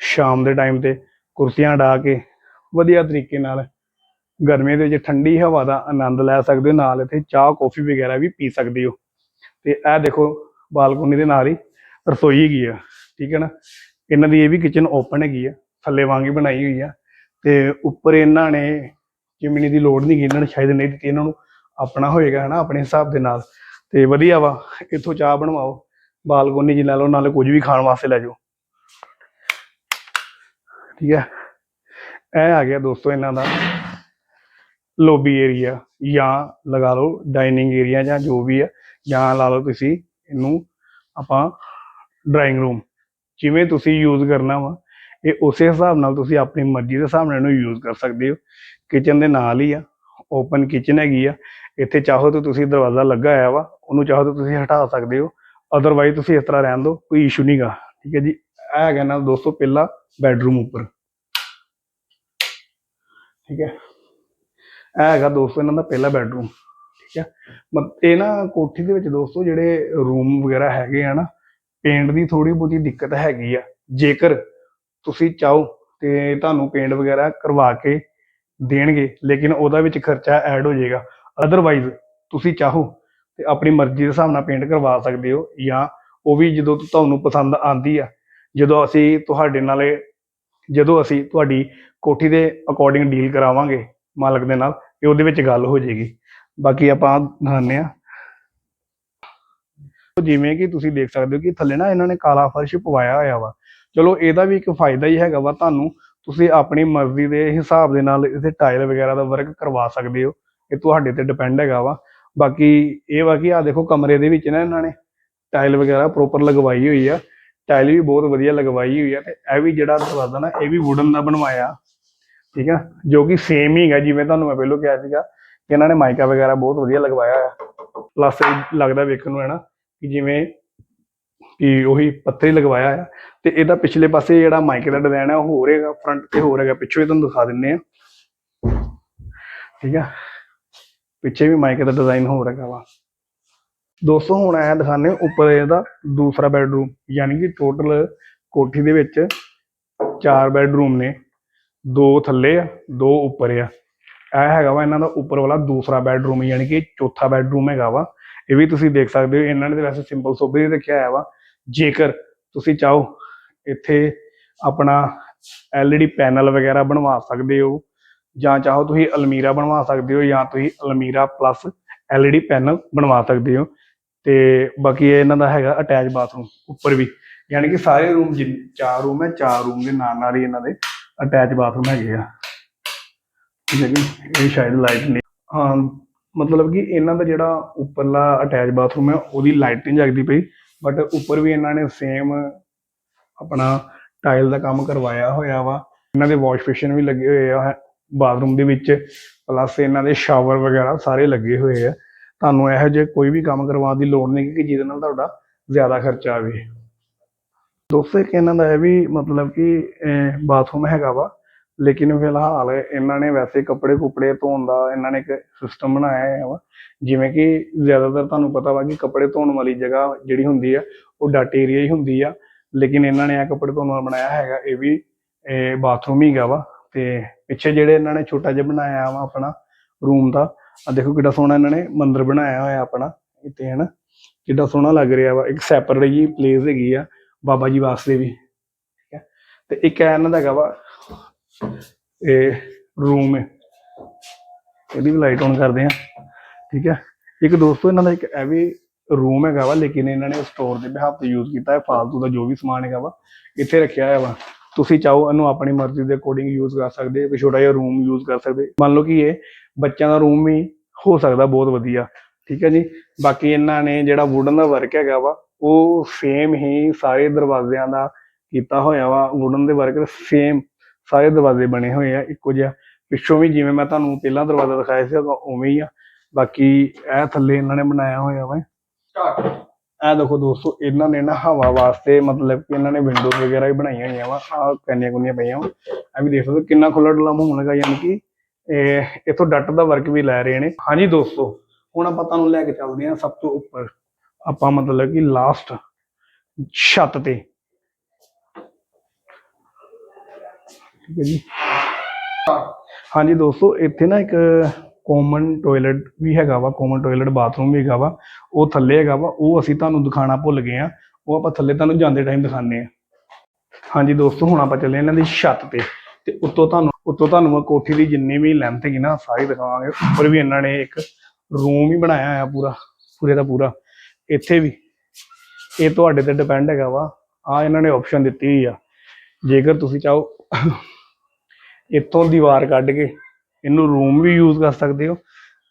ਸ਼ਾਮ ਦੇ ਟਾਈਮ ਤੇ ਕੁਰਸੀਆਂ ਢਾ ਕੇ ਵਧੀਆ ਤਰੀਕੇ ਨਾਲ ਗਰਮੀ ਦੇ ਵਿੱਚ ਠੰਡੀ ਹਵਾ ਦਾ ਆਨੰਦ ਲੈ ਸਕਦੇ ਹੋ। ਨਾਲ ਇੱਥੇ ਚਾਹ, ਕੌਫੀ ਵਗੈਰਾ ਵੀ ਪੀ ਸਕਦੇ ਹੋ। ਤੇ ਇਹ ਦੇਖੋ ਬਾਲਕੋਨੀ ਦੇ ਨਾਲ ਹੀ ਰਸੋਈ ਹੈਗੀ ਆ। ਠੀਕ ਹੈ ਨਾ? ਇਹਨਾਂ ਦੀ ਇਹ ਵੀ ਕਿਚਨ ਓਪਨ ਹੈਗੀ ਆ, ਥੱਲੇ ਵਾਂਗ ਹੀ ਬਣਾਈ ਹੋਈ ਆ ਤੇ ਉੱਪਰ ਇਹਨਾਂ ਨੇ ਚਿਮਨੀ ਦੀ ਲੋੜ ਨਹੀਂ ਗੀ, ਇਹਨਾਂ ਨੇ ਸ਼ਾਇਦ ਨਹੀਂ ਦਿੱਤੀ ਇਹਨਾਂ ਨੂੰ, ਆਪਣਾ ਹੋਏਗਾ ਹਨਾ, ਆਪਣੇ ਹਿਸਾਬ ਦੇ ਨਾਲ। ਤੇ ਵਧੀਆ ਵਾ, ਇੱਥੋਂ ਚਾਹ ਬਣਵਾਓ, ਬਾਲਕੋਨੀ 'ਚ ਲੈ ਲਓ, ਨਾਲੇ ਕੁਝ ਵੀ ਖਾਣ ਵਾਸਤੇ ਲੈ ਜਾਓ। ਠੀਕ ਹੈ ਇਹ ਆ ਗਿਆ ਦੋਸਤੋ ਇਹਨਾਂ ਦਾ ਲੋਬੀ ਏਰੀਆ ਜਾਂ ਲਗਾ ਲਓ ਡਾਈਨਿੰਗ ਏਰੀਆ ਜਾਂ ਜੋ ਵੀ ਹੈ ਜਾਂ ਲਾ ਲਓ ਤੁਸੀਂ ਇਹਨੂੰ ਆਪਾਂ ਡਰਾਇੰਗ ਰੂਮ ਜਿਵੇਂ ਤੁਸੀਂ ਯੂਜ਼ ਕਰਨਾ ਵਾ, ਇਹ ਉਸੇ ਹਿਸਾਬ ਨਾਲ ਤੁਸੀਂ ਆਪਣੀ ਮਰਜ਼ੀ ਦੇ ਹਿਸਾਬ ਨਾਲ ਇਹਨੂੰ ਯੂਜ਼ ਕਰ ਸਕਦੇ ਹੋ। ਕਿਚਨ ਦੇ ਨਾਲ ਹੀ ਆ ਓਪਨ ਕਿਚਨ ਹੈਗੀ ਆ। ਇੱਥੇ ਚਾਹੋ ਤਾਂ ਤੁਸੀਂ ਦਰਵਾਜ਼ਾ ਲੱਗਾ ਹੋਇਆ ਵਾ, ਉਹਨੂੰ ਚਾਹੋ ਤਾਂ ਤੁਸੀਂ ਹਟਾ ਸਕਦੇ ਹੋ। ਅਦਰਵਾਈਜ਼ ਤੁਸੀਂ ਇਸ ਤਰ੍ਹਾਂ ਰਹਿਣ ਦਿਓ, ਕੋਈ ਇਸ਼ੂ ਨਹੀਂਗਾ ਠੀਕ ਹੈ ਜੀ, ਇਹ ਹੈਗਾ ਨਾ ਦੋਸਤੋ ਪਹਿਲਾ ਬੈਡਰੂਮ ਉੱਪਰ। ਠੀਕ ਹੈ, ਇਹ ਹੈਗਾ ਦੋਸਤੋ ਇਹਨਾਂ ਦਾ ਪਹਿਲਾ ਬੈਡਰੂਮ ਠੀਕ ਹੈ, ਮਤ ਇਹ ਨਾ ਕੋਠੀ ਦੇ ਵਿੱਚ ਦੋਸਤੋ ਜਿਹੜੇ ਰੂਮ ਵਗੈਰਾ ਹੈਗੇ ਆ ਨਾ ਪੇਂਟ ਦੀ ਥੋੜੀ ਬਹੁਤੀ ਦਿੱਕਤ ਹੈਗੀ ਆ। ਜੇਕਰ ਤੁਸੀਂ ਚਾਹੋ ਤੇ ਤੁਹਾਨੂੰ ਪੇਂਟ ਵਗੈਰਾ ਕਰਵਾ ਕੇ ਦੇਣਗੇ, ਲੇਕਿਨ ਉਹਦਾ ਵਿੱਚ ਖਰਚਾ ਐਡ ਹੋ ਜਾਏਗਾ। ਅਦਰਵਾਈਜ਼ ਤੁਸੀਂ ਚਾਹੋ ਤੇ ਆਪਣੀ ਮਰਜ਼ੀ ਦੇ ਹਿਸਾਬ ਨਾਲ ਪੇਂਟ ਕਰਵਾ ਸਕਦੇ ਹੋ ਜਾਂ ਉਹ ਵੀ ਜਦੋਂ ਤੁਹਾਨੂੰ ਪਸੰਦ ਆਂਦੀ ਆ। ਜਦੋਂ ਅਸੀਂ ਤੁਹਾਡੇ ਨਾਲ, ਜਦੋਂ ਅਸੀਂ ਤੁਹਾਡੀ ਕੋਠੀ ਦੇ ਅਕੋਰਡਿੰਗ ਡੀਲ ਕਰਾਵਾਂਗੇ ਮਾਲਕ ਦੇ ਨਾਲ, ਤੇ ਉਹਦੇ ਵਿੱਚ ਗੱਲ ਹੋ ਜਾਏਗੀ। ਬਾਕੀ ਆਪਾਂ ਦਿਖਾਉਂਦੇ ਆ ਜਿਵੇਂ ਕਿ ਤੁਸੀਂ ਦੇਖ ਸਕਦੇ ਹੋ ਕਿ ਥੱਲੇ ਨਾ ਇਹਨਾਂ ਨੇ ਕਾਲਾ ਫਰਸ਼ ਪਵਾਇਆ ਹੋਇਆ ਵਾ। ਚਲੋ, ਇਹਦਾ ਵੀ ਇੱਕ ਫਾਇਦਾ ਹੀ ਹੈਗਾ ਵਾ ਤੁਹਾਨੂੰ। ਤੁਸੀਂ ਆਪਣੀ ਮਰਜ਼ੀ ਦੇ ਹਿਸਾਬ ਦੇ ਨਾਲ ਇਹਦੇ ਟਾਇਲ ਵਗੈਰਾ ਦਾ ਵਰਕ ਕਰਵਾ ਸਕਦੇ ਹੋ। ਇਹ ਤੁਹਾਡੇ ਤੇ ਡਿਪੈਂਡ ਹੈਗਾ ਵਾ। ਬਾਕੀ ਇਹ ਵਾ ਕਿ ਆ ਦੇਖੋ ਕਮਰੇ ਦੇ ਵਿੱਚ ਨਾ ਇਹਨਾਂ ਨੇ ਟਾਇਲ ਵਗੈਰਾ ਪ੍ਰੋਪਰ ਲਗਵਾਈ ਹੋਈ ਆ। ਟਾਇਲ ਵੀ ਬਹੁਤ ਵਧੀਆ ਲਗਵਾਈ ਹੋਈ ਆ ਤੇ ਇਹ ਵੀ ਜਿਹੜਾ ਦਰਵਾਜ਼ਾ ਨਾ, ਇਹ ਵੀ ਵੁਡਨ ਦਾ ਬਣਵਾਇਆ। ਠੀਕ ਆ? ਜੋ ਕਿ ਸੇਮ ਹੀ ਹੈਗਾ, ਜਿਵੇਂ ਤੁਹਾਨੂੰ ਮੈਂ ਪਹਿਲਾਂ ਕਿਹਾ ਸੀਗਾ ਕਿ ਇਹਨਾਂ ਨੇ ਮਾਈਕਾ ਵਗੈਰਾ ਬਹੁਤ ਵਧੀਆ ਲਗਵਾਇਆ ਹੋਇਆ। ਪਲੱਸ ਲੱਗਦਾ ਵੇਖਣ ਨੂੰ ਹੈ ਨਾ। ਕਿ ਜਿਵੇਂ ਕਿ ਉਹੀ ਪੱਥਰ ਲਗਵਾਇਆ ਆ ਤੇ ਇਹਦਾ ਪਿਛਲੇ ਪਾਸੇ ਜਿਹੜਾ ਮਾਈਕ ਦਾ ਡਿਜ਼ਾਈਨ ਹੈ ਉਹ ਹੋਰ ਹੈਗਾ ਫਰੰਟ ਤੇ ਹੋਰ ਹੈਗਾ, ਪਿੱਛੋਂ ਹੀ ਤੁਹਾਨੂੰ ਦਿਖਾ ਦਿੰਨੇ ਆ। ਠੀਕ ਆ? ਪਿੱਛੇ ਵੀ ਮਾਈਕ ਦਾ ਡਿਜ਼ਾਈਨ ਹੋਰ ਹੈਗਾ ਵਾ। ਦੋਸਤੋ, ਹੁਣ ਆਇਆ ਦਿਖਾਣੇ ਉੱਪਰ ਇਹਦਾ ਦੂਸਰਾ ਬੈਡਰੂਮ ਯਾਨੀ ਕਿ ਟੋਟਲ ਕੋਠੀ ਦੇ ਵਿੱਚ ਚਾਰ ਬੈਡਰੂਮ ਨੇ। ਦੋ ਥੱਲੇ ਆ, ਦੋ ਉੱਪਰ ਆ। ਇਹ ਹੈਗਾ ਵਾ ਇਹਨਾਂ ਦਾ ਉੱਪਰ ਵਾਲਾ ਦੂਸਰਾ ਬੈਡਰੂਮ ਯਾਨੀ ਕਿ ਚੌਥਾ ਬੈਡਰੂਮ ਹੈਗਾ ਵਾ। ਇਹ ਵੀ ਤੁਸੀਂ ਦੇਖ ਸਕਦੇ ਹੋ, ਇਹਨਾਂ ਨੇ ਤਾਂ ਵੈਸੇ ਸਿੰਪਲ ਸੋਬਰ ਹੀ ਰੱਖਿਆ ਹੋਇਆ ਵਾ। ਜੇਕਰ ਤੁਸੀਂ ਚਾਹੋ, ਇੱਥੇ ਆਪਣਾ LED ਪੈਨਲ ਵਗੈਰਾ ਬਣਵਾ ਸਕਦੇ ਹੋ, ਜਾਂ ਚਾਹੋ ਤੁਸੀਂ ਅਲਮੀਰਾ ਬਣਵਾ ਸਕਦੇ ਹੋ, ਜਾਂ ਤੁਸੀਂ ਅਲਮੀਰਾ ਪਲੱਸ LED ਪੈਨਲ ਬਣਵਾ ਸਕਦੇ ਹੋ। ਤੇ ਬਾਕੀ ਇਹਨਾਂ ਦਾ ਹੈਗਾ ਅਟੈਚ ਬਾਥਰੂਮ ਉੱਪਰ ਵੀ। ਯਾਨੀ ਕਿ ਸਾਰੇ ਰੂਮ ਚਾਰ ਰੂਮ ਹੈ, ਚਾਰ ਰੂਮ ਦੇ ਨਾਲ ਨਾਲ ਹੀ ਇਹਨਾਂ ਦੇ ਅਟੈਚ ਬਾਥਰੂਮ ਹੈਗੇ ਆ। ਠੀਕ ਇਹ ਸ਼ਾਇਦ ਲਾਈਟ ਨਹੀਂ ਹਾਂ ਮਤਲਬ ਕਿ ਇਹਨਾਂ ਦਾ ਜਿਹੜਾ ਉੱਪਰਲਾ ਅਟੈਚ ਬਾਥਰੂਮ ਹੈ, ਉਹਦੀ ਲਾਈਟ ਨਹੀਂ ਜਗਦੀ ਪਈ ਬਟ ਉੱਪਰ ਵੀ ਇਹਨਾਂ ਨੇ ਸੇਮ ਆਪਣਾ ਟਾਈਲ ਦਾ ਕੰਮ ਕਰਵਾਇਆ ਹੋਇਆ ਵਾ। ਇਹਨਾਂ ਦੇ ਵਾਸ਼ ਬੇਸਿਨ ਵੀ ਲੱਗੇ ਹੋਏ ਆ ਬਾਥਰੂਮ ਦੇ ਵਿੱਚ ਪਲੱਸ ਇਹਨਾਂ ਦੇ ਸ਼ਾਵਰ ਵਗੈਰਾ ਸਾਰੇ ਲੱਗੇ ਹੋਏ ਆ। ਤੁਹਾਨੂੰ ਇਹੋ ਜਿਹੇ ਕੋਈ ਵੀ ਕੰਮ ਕਰਵਾਉਣ ਦੀ ਲੋੜ ਨਹੀਂ ਕਿ ਜਿਹਦੇ ਨਾਲ ਤੁਹਾਡਾ ਜ਼ਿਆਦਾ ਖਰਚਾ ਆਵੇ। ਦੋਸਤੋ ਇੱਕ ਇਹਨਾਂ ਦਾ ਇਹ ਵੀ ਮਤਲਬ ਕਿ ਬਾਥਰੂਮ ਹੈਗਾ ਵਾ ਲੇਕਿਨ ਫਿਲਹਾਲ ਇਹਨਾਂ ਨੇ ਵੈਸੇ ਕੱਪੜੇ ਕੁਪੜੇ ਧੋਣ ਦਾ ਇਹਨਾਂ ਨੇ ਇੱਕ ਸਿਸਟਮ ਬਣਾਇਆ ਹੈ ਵਾ। ਜਿਵੇਂ ਕਿ ਜ਼ਿਆਦਾਤਰ ਤੁਹਾਨੂੰ ਪਤਾ ਵਾ ਕਿ ਕੱਪੜੇ ਧੋਣ ਵਾਲੀ ਜਗ੍ਹਾ ਜਿਹੜੀ ਹੁੰਦੀ ਆ, ਉਹ ਡੱਟ ਏਰੀਆ ਹੀ ਹੁੰਦੀ ਆ। ਲੇਕਿਨ ਇਹਨਾਂ ਨੇ ਇਹ ਕੱਪੜੇ ਧੋਣ ਵਾਲਾ ਬਣਾਇਆ ਹੈਗਾ, ਇਹ ਵੀ ਬਾਥਰੂਮ ਹੀ ਵਾ। ਤੇ ਪਿੱਛੇ ਜਿਹੜੇ ਇਹਨਾਂ ਨੇ ਛੋਟਾ ਜਿਹਾ ਬਣਾਇਆ ਵਾ ਆਪਣਾ ਰੂਮ ਦਾ ਆ ਦੇਖੋ ਕਿੱਡਾ ਸੋਹਣਾ ਇਹਨਾਂ ਨੇ ਮੰਦਿਰ ਬਣਾਇਆ ਹੋਇਆ ਆਪਣਾ, ਇੱਥੇ ਹਨਾ। ਕਿੱਡਾ ਸੋਹਣਾ ਲੱਗ ਰਿਹਾ ਵਾ। ਇੱਕ ਸੈਪਰੇਟ ਜੀ ਪਲੇਸ ਹੈਗੀ ਆ, ਬਾਬਾ ਜੀ ਵਾਸਤੇ ਵੀ। ਠੀਕ ਹੈ ਤੇ ਇੱਕ ਇਹਨਾਂ ਦਾ ਹੈਗਾ ਵਾ ਇਹ ਰੂਮ ਹੈ। ਇਹਦੀ ਵੀ ਲਾਈਟ ਔਨ ਕਰਦੇ ਆ ਠੀਕ ਹੈ। ਇੱਕ ਦੋਸਤੋ, ਇਹਨਾਂ ਦਾ ਇੱਕ ਇਹ ਵੀ ਰੂਮ ਹੈਗਾ ਵਾ, ਲੇਕਿਨ ਇਹਨਾਂ ਨੇ ਸਟੋਰ ਦੇ ਬਿਹਾਫ ਤੇ ਯੂਜ਼ ਕੀਤਾ ਹੈ। ਫਾਲਤੂ ਦਾ ਜੋ ਵੀ ਸਮਾਨ ਹੈਗਾ ਵਾ, ਇੱਥੇ ਰੱਖਿਆ ਹੋਇਆ ਵਾ। ਤੁਸੀਂ ਚਾਹੋ, ਇਹਨੂੰ ਆਪਣੀ ਮਰਜ਼ੀ ਦੇ ਅਕੋਰਡਿੰਗ ਯੂਜ਼ ਕਰ ਸਕਦੇ ਹੋ ਛੋਟਾ ਜਿਹਾ ਰੂਮ ਯੂਜ਼ ਕਰ ਸਕਦੇ। ਮੰਨ ਲਓ ਕਿ ਇਹ ਬੱਚਿਆਂ ਦਾ ਰੂਮ ਵੀ ਹੋ ਸਕਦਾ, ਬਹੁਤ ਵਧੀਆ। ਠੀਕ ਹੈ ਜੀ। ਬਾਕੀ ਇਹਨਾਂ ਨੇ ਜਿਹੜਾ ਵੁਡਨ ਦਾ ਵਰਕ ਹੈਗਾ ਵਾ, ਉਹ ਸੇਮ ਹੀ ਸਾਰੇ ਦਰਵਾਜ਼ਿਆਂ ਦਾ ਕੀਤਾ ਹੋਇਆ ਵਾ। ਵੁਡਨ ਦੇ ਵਰਕ ਸੇਮ ਸਾਰੇ ਦਰਵਾਜ਼ੇ ਬਣੇ ਹੋਏ ਆ ਇੱਕੋ ਜਿਹਾ। ਪਿੱਛੋਂ ਵੀ ਜਿਵੇਂ ਮੈਂ ਤੁਹਾਨੂੰ ਪਹਿਲਾਂ ਦਰਵਾਜ਼ਾ ਦਿਖਾਇਆ ਸੀ ਉਵੇਂ ਹੀ ਆ। ਬਾਕੀ ਇਹ ਥੱਲੇ ਇਹਨਾਂ ਨੇ ਬਣਾਇਆ ਹੋਇਆ ਵਾ। ਇਹ ਦੇਖੋ ਦੋਸਤੋ ਇਹਨਾਂ ਨੇ ਨਾ ਹਵਾ ਵਾਸਤੇ ਮਤਲਬ ਕਿ ਇਹਨਾਂ ਨੇ ਵਿੰਡੋਜ਼ ਵਗੈਰਾ ਵੀ ਬਣਾਈਆਂ ਹੋਈਆਂ ਵਾ ਆ ਕੰਨੀਆਂ ਕੁੰਨੀਆਂ ਪਈਆਂ ਵਾ। ਇਹ ਵੀ ਦੇਖ ਸਕਦੇ ਕਿੰਨਾ ਖੁੱਲਾ ਡੁੱਲਾ ਮਾਹੌਲ ਹੈਗਾ ਯਾਨੀ ਕਿ ਇਹ ਇਥੋਂ ਡੱਟ ਦਾ ਵਰਕ ਵੀ ਲੈ ਰਹੇ ਨੇ। ਹਾਂਜੀ ਦੋਸਤੋ ਹੁਣ ਆਪਾਂ ਤੁਹਾਨੂੰ ਲੈ ਕੇ ਚੱਲਦੇ ਹਾਂ ਸਭ ਤੋਂ ਉੱਪਰ। ਆਪਾਂ ਮਤਲਬ ਕਿ ਲਾਸਟ ਛੱਤ ਤੇ। ਠੀਕ ਹੈ ਜੀ। ਹਾਂਜੀ ਦੋਸਤੋ, ਇੱਥੇ ਨਾ ਇੱਕ ਕਾਮਨ ਟਾਇਲਟ ਵੀ ਹੈਗਾ ਵਾ ਕਾਮਨ ਟਾਇਲਟ ਬਾਥਰੂਮ ਵੀ ਹੈਗਾ ਵਾ, ਉਹ ਥੱਲੇ ਹੈਗਾ ਵਾ, ਉਹ ਅਸੀਂ ਤੁਹਾਨੂੰ ਦਿਖਾਣਾ ਭੁੱਲ ਗਏ ਆ। ਉਹ ਆਪਾਂ ਥੱਲੇ ਤੁਹਾਨੂੰ ਜਾਂਦੇ ਟਾਈਮ ਦਿਖਾਣੇ ਆ। ਹਾਂਜੀ ਦੋਸਤੋ, ਹੁਣ ਆਪਾਂ ਚੱਲੇ ਇਹਨਾਂ ਦੀ ਛੱਤ ਤੇ। ਤੇ ਉੱਤੋਂ ਤੁਹਾਨੂੰ ਉੱਤੋਂ ਤੁਹਾਨੂੰ ਕੋਠੀ ਦੀ ਜਿੰਨੀ ਵੀ ਲੈਂਥ ਹੈਗੀ ਨਾ, ਸਾਰੀ ਦਿਖਾਵਾਂਗੇ। ਉੱਪਰ ਵੀ ਇਹਨਾਂ ਨੇ ਇੱਕ ਰੂਮ ਹੀ ਬਣਾਇਆ ਹੋਇਆ ਪੂਰਾ, ਪੂਰੇ ਦਾ ਪੂਰਾ। ਇੱਥੇ ਵੀ, ਇਹ ਤੁਹਾਡੇ ਤੇ ਡਿਪੈਂਡ ਹੈਗਾ ਵਾ। ਆ ਇਹਨਾਂ ਨੇ ਆਪਸ਼ਨ ਦਿੱਤੀ ਹੋਈ ਆ। ਜੇਕਰ ਤੁਸੀਂ ਚਾਹੋ ਇੱਥੋਂ ਦੀਵਾਰ ਕੱਢ ਕੇ ਇਹਨੂੰ ਰੂਮ ਵੀ ਯੂਜ਼ ਕਰ ਸਕਦੇ ਹੋ।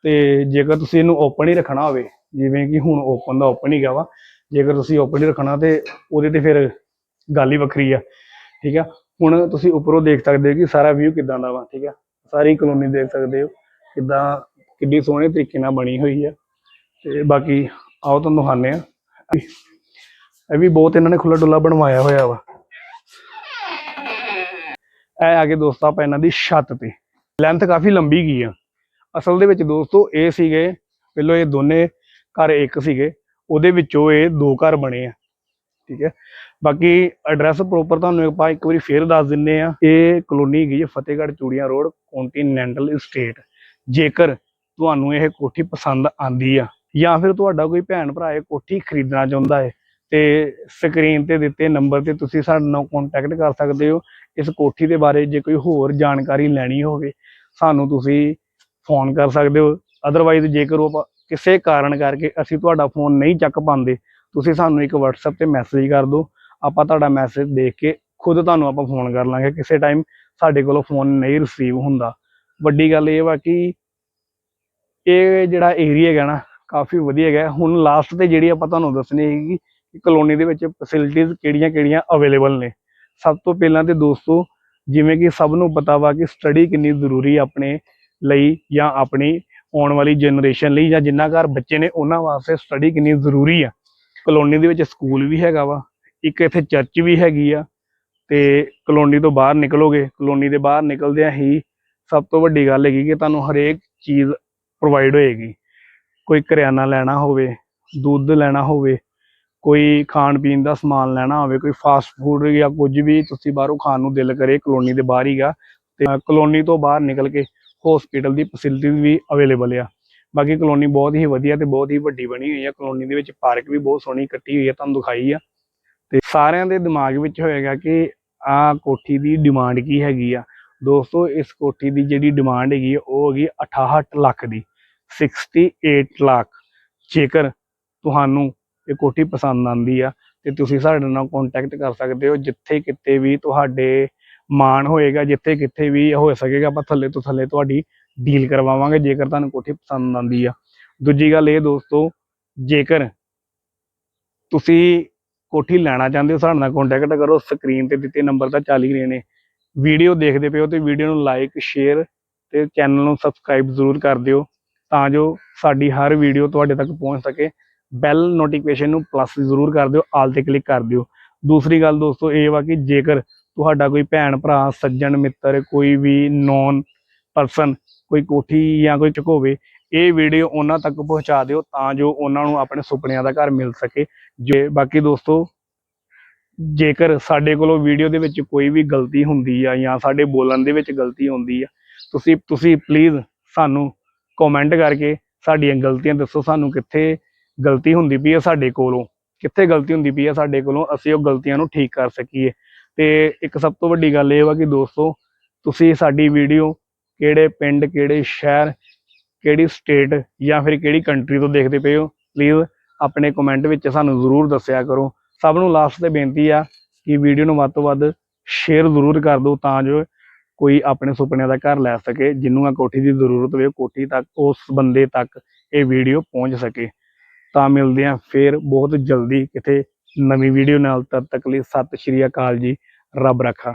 ਤੇ ਜੇਕਰ ਤੁਸੀਂ ਇਹਨੂੰ ਓਪਨ ਹੀ ਰੱਖਣਾ ਹੋਵੇ, ਜਿਵੇਂ ਕਿ ਹੁਣ ਓਪਨ ਦਾ ਓਪਨ ਹੀ ਗਾ ਵਾ, ਜੇਕਰ ਤੁਸੀਂ ਓਪਨ ਹੀ ਰੱਖਣਾ ਤੇ ਉਹਦੇ ਤੇ ਫਿਰ ਗੱਲ ਹੀ ਵੱਖਰੀ ਆ, ਠੀਕ ਆ? ਹੁਣ ਤੁਸੀਂ ਉੱਪਰੋਂ ਦੇਖ ਸਕਦੇ ਹੋ ਕਿ ਸਾਰਾ ਵਿਊ ਕਿਦਾਂ ਦਾ ਵਾ, ਠੀਕ ਆ? ਸਾਰੀ ਕਲੋਨੀ ਦੇਖ ਸਕਦੇ ਹੋ ਕਿਦਾਂ ਕਿੱਡੀ ਸੋਹਣੇ ਤਰੀਕੇ ਨਾਲ ਬਣੀ ਹੋਈ ਆ। ਤੇ ਬਾਕੀ ਆਓ ਤੁਹਾਨੂੰ ਦਿਖਾਉਂਦੇ ਆ। ਇਹ ਵੀ ਬਹੁਤ ਇਹਨਾਂ ਨੇ ਖੁੱਲਾ ਡੁੱਲਾ ਬਣਵਾਇਆ ਹੋਇਆ ਵਾ। ਇਹ ਆ ਕੇ ਦੋਸਤੋ ਆਪਾਂ ਇਹਨਾਂ ਦੀ ਛੱਤ ਤੇ। ਲੈਂਥ ਕਾਫੀ ਲੰਬੀ ਗਈ ਆ। ਅਸਲ ਦੇ ਵਿੱਚ ਦੋਸਤੋ ਇਹ ਸੀਗੇ, ਪਹਿਲਾਂ ਇਹ ਦੋਨੇ ਘਰ ਇੱਕ ਸੀਗੇ, ਉਹਦੇ ਵਿੱਚੋਂ ਇਹ ਦੋ ਘਰ ਬਣੇ ਆ। ਠੀਕ ਹੈ? ਬਾਕੀ ਐਡਰੈਸ ਪ੍ਰੋਪਰ ਤੁਹਾਨੂੰ ਆਪਾਂ ਇੱਕ ਵਾਰੀ ਫੇਰ ਦੱਸ ਦਿੰਨੇ ਆ। ਇਹ ਕਲੋਨੀ ਹੈਗੀ ਹੈ ਫਤਿਹਗੜ੍ਹ ਚੂੜੀਆਂ ਰੋਡ ਕੌਂਟੀਨੈਂਟਲ ਏਸਟੇਟ ਜੇਕਰ ਤੁਹਾਨੂੰ ਇਹ ਕੋਠੀ ਪਸੰਦ ਆਂਦੀ ਆ, ਜਾਂ ਫਿਰ ਤੁਹਾਡਾ ਕੋਈ ਭੈਣ ਭਰਾ ਇਹ ਕੋਠੀ ਖਰੀਦਣਾ ਚਾਹੁੰਦਾ ਹੈ ਤੇ ਸਕਰੀਨ ਤੇ ਦਿੱਤੇ ਨੰਬਰ ਤੇ ਤੁਸੀਂ ਸਾਡੇ ਨਾਲ ਕੰਟੈਕਟ ਕਰ ਸਕਦੇ ਹੋ। ਇਸ ਕੋਠੀ ਦੇ ਬਾਰੇ ਜੇ ਕੋਈ ਹੋਰ ਜਾਣਕਾਰੀ ਲੈਣੀ ਹੋਵੇ, ਸਾਨੂੰ ਤੁਸੀਂ ਫੋਨ ਕਰ ਸਕਦੇ ਹੋ। ਅਦਰਵਾਈਜ਼ ਜੇਕਰ ਉਹ ਆਪਾਂ ਕਿਸੇ ਕਾਰਨ ਕਰਕੇ ਅਸੀਂ ਤੁਹਾਡਾ ਫੋਨ ਨਹੀਂ ਚੱਕ ਪਾਉਂਦੇ, ਤੁਸੀਂ ਸਾਨੂੰ ਇੱਕ WhatsApp ਤੇ ਮੈਸੇਜ ਕਰ ਦਿਓ। ਆਪਾਂ ਤੁਹਾਡਾ ਮੈਸੇਜ ਦੇਖ ਕੇ ਖੁਦ ਤੁਹਾਨੂੰ ਆਪਾਂ ਫੋਨ ਕਰ ਲਾਂਗੇ। ਕਿਸੇ ਟਾਈਮ ਸਾਡੇ ਕੋਲੋਂ ਫੋਨ ਨਹੀਂ ਰਿਸੀਵ ਹੁੰਦਾ। ਵੱਡੀ ਗੱਲ ਇਹ ਵਾ ਕਿ ਇਹ ਜਿਹੜਾ ਏਰੀਆ ਹੈਗਾ ਨਾ, ਕਾਫੀ ਵਧੀਆ ਹੈਗਾ। ਹੁਣ ਲਾਸਟ ਤੇ ਜਿਹੜੀ ਆਪਾਂ ਤੁਹਾਨੂੰ ਦੱਸਣੀ ਹੈਗੀ ਕਿ ਕਲੋਨੀ ਦੇ ਵਿੱਚ ਫੈਸਿਲਿਟੀਆਂ ਕਿਹੜੀਆਂ-ਕਿਹੜੀਆਂ ਅਵੇਲੇਬਲ ਨੇ। ਸਭ ਤੋਂ ਪਹਿਲਾਂ ਤੇ ਦੋਸਤੋ, ਜਿਵੇਂ ਕਿ ਸਭ ਨੂੰ ਪਤਾ ਵਾ ਕਿ ਸਟੱਡੀ ਕਿੰਨੀ ਜ਼ਰੂਰੀ ਆਪਣੇ ਲਈ ਜਾਂ ਆਪਣੀ ਆਉਣ ਵਾਲੀ ਜਨਰੇਸ਼ਨ ਲਈ ਜਾਂ ਜਿੰਨਾ ਘਰ ਬੱਚੇ ਨੇ ਉਹਨਾਂ ਵਾਸਤੇ ਸਟੱਡੀ ਕਿੰਨੀ ਜ਼ਰੂਰੀ ਆ। ਕਲੋਨੀ ਦੇ ਵਿੱਚ ਸਕੂਲ ਵੀ ਹੈਗਾ ਵਾ, ਇੱਕ ਇੱਥੇ ਚਰਚ ਵੀ ਹੈਗੀ ਆ ਤੇ ਕਲੋਨੀ ਤੋਂ ਬਾਹਰ ਨਿਕਲੋਗੇ, ਕਲੋਨੀ ਦੇ ਬਾਹਰ ਨਿਕਲਦਿਆਂ ਹੀ ਸਭ ਤੋਂ ਵੱਡੀ ਗੱਲ ਹੈਗੀ ਕਿ ਤੁਹਾਨੂੰ ਹਰੇਕ ਚੀਜ਼ ਪ੍ਰੋਵਾਈਡ ਹੋਏਗੀ। ਕੋਈ ਕਰਿਆਨਾ ਲੈਣਾ ਹੋਵੇ, ਦੁੱਧ ਲੈਣਾ ਹੋਵੇ ਕੋਈ ਖਾਣ ਪੀਣ ਦਾ ਸਮਾਨ ਲੈਣਾ ਹੋਵੇ ਕੋਈ ਫਾਸਟ ਫੂਡ ਜਾਂ ਕੁਝ ਵੀ ਤੁਸੀਂ ਬਾਹਰੋਂ ਖਾਣ ਨੂੰ ਦਿਲ ਕਰੇ ਕਲੋਨੀ ਦੇ ਬਾਹਰ ਹੀਗਾ। ਤੇ ਕਲੋਨੀ ਤੋਂ ਬਾਹਰ ਨਿਕਲ ਕੇ ਹਸਪੀਟਲ ਦੀ ਫੈਸਿਲਿਟੀ ਵੀ ਅਵੇਲੇਬਲ ਆ। ਬਾਕੀ ਕਲੋਨੀ ਬਹੁਤ ਹੀ ਵਧੀਆ ਤੇ ਬਹੁਤ ਹੀ ਵੱਡੀ ਬਣੀ ਹੋਈ ਆ। ਕਲੋਨੀ ਦੇ ਵਿੱਚ ਪਾਰਕ ਵੀ ਬਹੁਤ ਸੋਹਣੀ ਕੱਟੀ ਹੋਈ ਆ ਤੁਹਾਨੂੰ ਦਿਖਾਈ ਆ। ਤੇ ਸਾਰਿਆਂ ਦੇ ਦਿਮਾਗ ਵਿੱਚ ਹੋਏਗਾ ਕਿ ਆ ਕੋਠੀ ਦੀ ਡਿਮਾਂਡ ਕੀ ਹੈਗੀ ਆ। ਦੋਸਤੋ ਇਸ ਕੋਠੀ ਦੀ ਜਿਹੜੀ ਡਿਮਾਂਡ ਹੈਗੀ ਆ, ਉਹ ਹੈਗੀ 68 ਲੱਖ ਦੀ 68 ਲੱਖ। ਜੇਕਰ ਤੁਹਾਨੂੰ ਇਹ ਕੋਠੀ ਪਸੰਦ ਆਂਦੀ ਆ ਤੇ ਤੁਸੀਂ ਸਾਡੇ ਨਾਲ ਕੰਟੈਕਟ ਕਰ ਸਕਦੇ ਹੋ, ਜਿੱਥੇ ਕਿਤੇ ਵੀ ਤੁਹਾਡੇ ਮਾਣ ਹੋਏਗਾ, ਜਿੱਥੇ ਕਿੱਥੇ ਵੀ ਹੋ ਸਕੇਗਾ, ਆਪਾਂ ਥੱਲੇ ਤੋਂ ਥੱਲੇ ਤੁਹਾਡੀ ਡੀਲ ਕਰਵਾਵਾਂਗੇ, ਜੇਕਰ ਤੁਹਾਨੂੰ ਕੋਠੀ ਪਸੰਦ ਆਉਂਦੀ ਆ। ਦੂਜੀ ਗੱਲ ਇਹ ਦੋਸਤੋ, ਜੇਕਰ ਤੁਸੀਂ ਕੋਠੀ ਲੈਣਾ ਚਾਹੁੰਦੇ ਹੋ, ਸਾਡੇ ਨਾਲ ਕੰਟੈਕਟ ਕਰੋ ਸਕਰੀਨ ਤੇ ਦਿੱਤੇ ਨੰਬਰ ਤਾਂ ਚੱਲ ਹੀ ਰਹੇ ਨੇ। ਵੀਡੀਓ ਦੇਖਦੇ ਪਏ ਹੋ ਤੇ ਵੀਡੀਓ ਨੂੰ ਲਾਈਕ ਸ਼ੇਅਰ ਤੇ ਚੈਨਲ ਨੂੰ ਸਬਸਕ੍ਰਾਈਬ ਜ਼ਰੂਰ ਕਰ ਦਿਓ, ਤਾਂ ਜੋ ਸਾਡੀ ਹਰ ਵੀਡੀਓ ਤੁਹਾਡੇ ਤੱਕ ਪਹੁੰਚ ਸਕੇ। ਬੈਲ ਨੋਟੀਫਿਕੇਸ਼ਨ ਨੂੰ ਪਲੱਸ ਜ਼ਰੂਰ ਕਰ ਦਿਓ ਆਲ ਤੇ ਕਲਿੱਕ ਕਰ ਦਿਓ। ਦੂਸਰੀ ਗੱਲ ਦੋਸਤੋ, ਇਹ ਵਾ ਕਿ ਜੇਕਰ ਤੁਹਾਡਾ ਕੋਈ ਭੈਣ, ਭਰਾ, ਸੱਜਣ, ਮਿੱਤਰ, ਕੋਈ ਵੀ ਨੌਨ ਪਰਸਨ ਕੋਈ ਕੋਠੀ ਜਾਂ ਕੋਈ ਚੁਕੋਵੇ, ਇਹ ਵੀਡੀਓ ਉਹਨਾਂ ਤੱਕ ਪਹੁੰਚਾ ਦਿਓ ਤਾਂ ਜੋ ਉਹਨਾਂ ਨੂੰ ਆਪਣੇ ਸੁਪਨਿਆਂ ਦਾ ਘਰ ਮਿਲ ਸਕੇ। ਜੇ ਬਾਕੀ ਦੋਸਤੋ, ਜੇਕਰ ਸਾਡੇ ਕੋਲੋਂ ਵੀਡੀਓ ਦੇ ਵਿੱਚ ਕੋਈ ਵੀ ਗਲਤੀ ਹੁੰਦੀ ਆ ਜਾਂ ਸਾਡੇ ਬੋਲਣ ਦੇ ਵਿੱਚ ਗਲਤੀ ਹੁੰਦੀ ਆ, ਤੁਸੀਂ ਤੁਸੀਂ ਪਲੀਜ਼ ਸਾਨੂੰ ਕਮੈਂਟ ਕਰਕੇ ਸਾਡੀਆਂ ਗਲਤੀਆਂ ਦੱਸੋ ਸਾਨੂੰ ਕਿੱਥੇ ਗਲਤੀ ਹੁੰਦੀ ਪਈ ਹੈ ਸਾਡੇ ਕੋਲੋਂ। ਕਿੱਥੇ ਗਲਤੀ ਹੁੰਦੀ ਪਈ ਹੈ ਸਾਡੇ ਕੋਲੋਂ, ਅਸੀਂ ਉਹ ਗਲਤੀਆਂ ਨੂੰ ਠੀਕ ਕਰ ਸਕੀਏ। ਤੇ ਇੱਕ ਸਭ ਤੋਂ ਵੱਡੀ ਗੱਲ ਇਹ ਵਾ ਕਿ ਦੋਸਤੋ, ਤੁਸੀਂ ਸਾਡੀ ਵੀਡੀਓ ਕਿਹੜੇ ਪਿੰਡ, ਕਿਹੜੇ ਸ਼ਹਿਰ, ਕਿਹੜੀ ਸਟੇਟ ਜਾਂ ਫਿਰ ਕਿਹੜੀ ਕੰਟਰੀ ਤੋਂ ਦੇਖਦੇ ਪਏ ਹੋ ਪਲੀਜ਼ ਆਪਣੇ ਕਮੈਂਟ ਵਿੱਚ ਸਾਨੂੰ ਜ਼ਰੂਰ ਦੱਸਿਆ ਕਰੋ। ਸਭ ਨੂੰ ਲਾਸਟ ਤੇ ਬੇਨਤੀ ਆ ਕਿ ਵੀਡੀਓ ਨੂੰ ਵੱਧ ਤੋਂ ਵੱਧ ਸ਼ੇਅਰ ਜ਼ਰੂਰ ਕਰ ਦਿਓ ਤਾਂ ਜੋ ਕੋਈ ਆਪਣੇ ਸੁਪਨਿਆਂ ਦਾ ਘਰ ਲੈ ਸਕੇ ਜਿਹਨੂੰ ਆ ਕੋਠੀ ਦੀ ਜ਼ਰੂਰਤ ਹੋਵੇ ਕੋਠੀ ਤੱਕ, ਉਸ ਬੰਦੇ ਤੱਕ ਇਹ ਵੀਡੀਓ ਪਹੁੰਚ ਸਕੇ। ਤਾਂ ਮਿਲਦੇ ਆ ਫੇਰ ਬਹੁਤ ਜਲਦੀ ਕਿਤੇ ਨਵੀਂ ਵੀਡੀਓ ਨਾਲ, ਤਦ ਤੱਕ ਲਈ ਸਤਿ ਸ਼੍ਰੀ ਅਕਾਲ ਜੀ, ਰੱਬ ਰੱਖਾ।